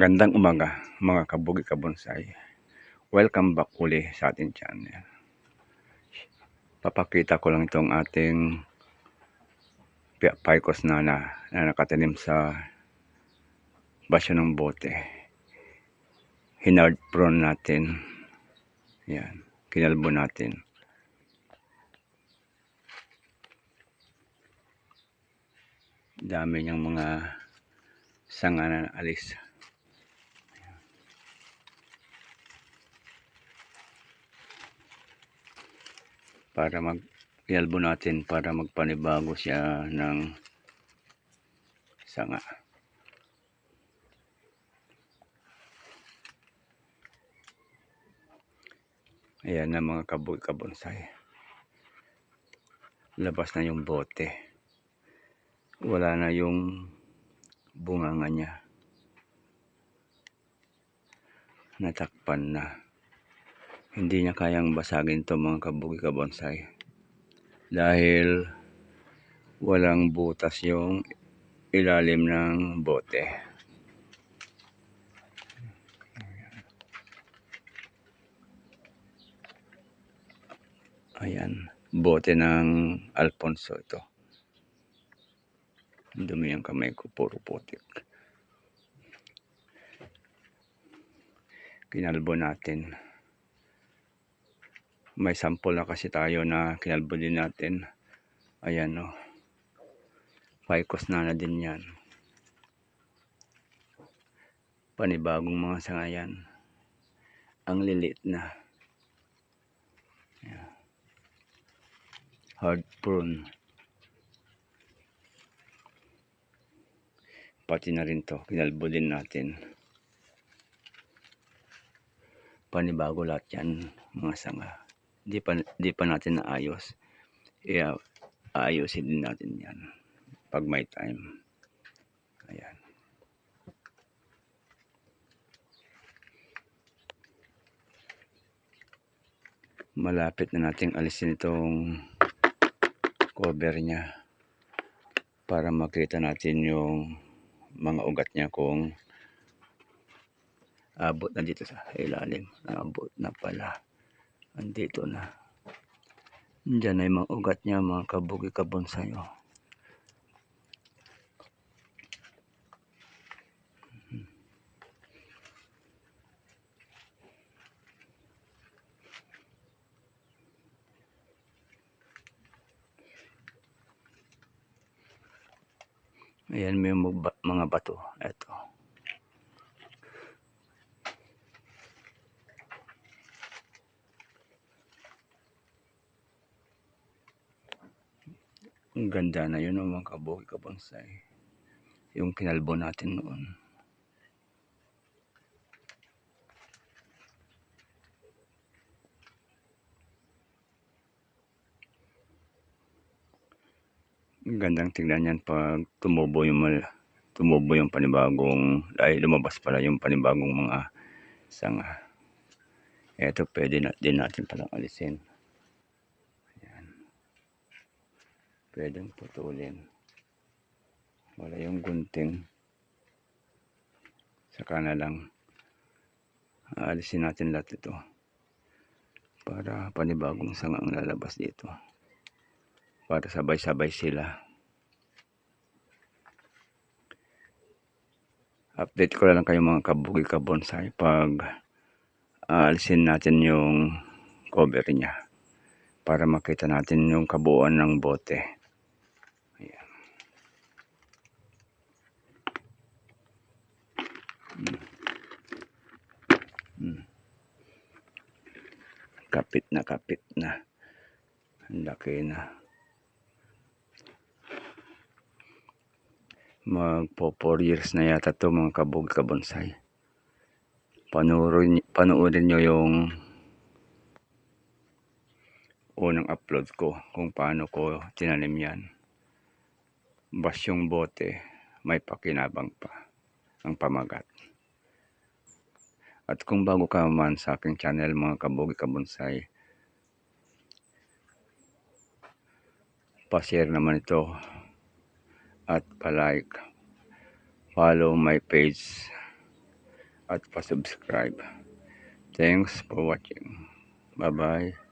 Magandang umaga mga kabugi kabonsay. Welcome back uli sa ating channel. Papakita ko lang itong ating Picos na, na, na nakatanim sa basyo ng bote. Hinard prone natin. Yan. Kinalbo natin. Dami niyang mga sanga na alis. Para mag ialbo natin para magpanibago siya ng sanga. Ayan na mga kaboy kabonsay labas na yung bote. Wala na yung bunganga niya. Natakpan na hindi niya kayang basagin to mga kabugi kabonsay dahil walang butas yung ilalim ng bote. Ayan bote ng Alfonso ito. Dumi ang kamay ko puro putik. Kinalbo natin may sample na kasi tayo na kinalbo din natin. Ayan o oh. Ficus na na din yan. Panibagong mga sangayan. Ang lilit na. Yeah. hard prune. Pati na rin to. Kinalbo din natin. Panibago lahat yan mga sanga di pa, di pa natin naayos. Yeah, aayusin din natin yan pag may time. Ayan. Malapit na nating alisin itong cover niya para makita natin yung mga ugat niya kung abot na dito sa ilalim. Abot na pala andito na Diyan ay mga ugat niya mga kabugi kabonsay oh. Ayan may mga bato. Ito. Ang ganda na yun mga kabuki kabansay. Yung kinalbo natin noon. Ang gandang tingnan yan pag tumubo yung tumubo yung panibagong ay lumabas pala yung panibagong mga sanga. Ito pwede na, din natin palang alisin. Pwedeng putulin. Wala yung gunting. Saka na lang aalisin natin lahat ito para panibagong sangang lalabas dito. Para sabay-sabay sila. Update ko lang kayo mga kabugi kabonsay pag aalisin natin yung cover niya. Para makita natin yung kabuuan ng bote Kapit na kapit na. Ang laki na. Magpo 4 years na yata to mga kabog kabonsay. Panoorin, panoorin nyo yung unang upload ko kung paano ko tinanim yan. Basyong bote, may pakinabang pa ang pamagat. At kung bago ka man sa aking channel mga kabugi kabonsay, pa-share naman ito at pa-like, follow my page at pa-subscribe. Thanks for watching. Bye-bye.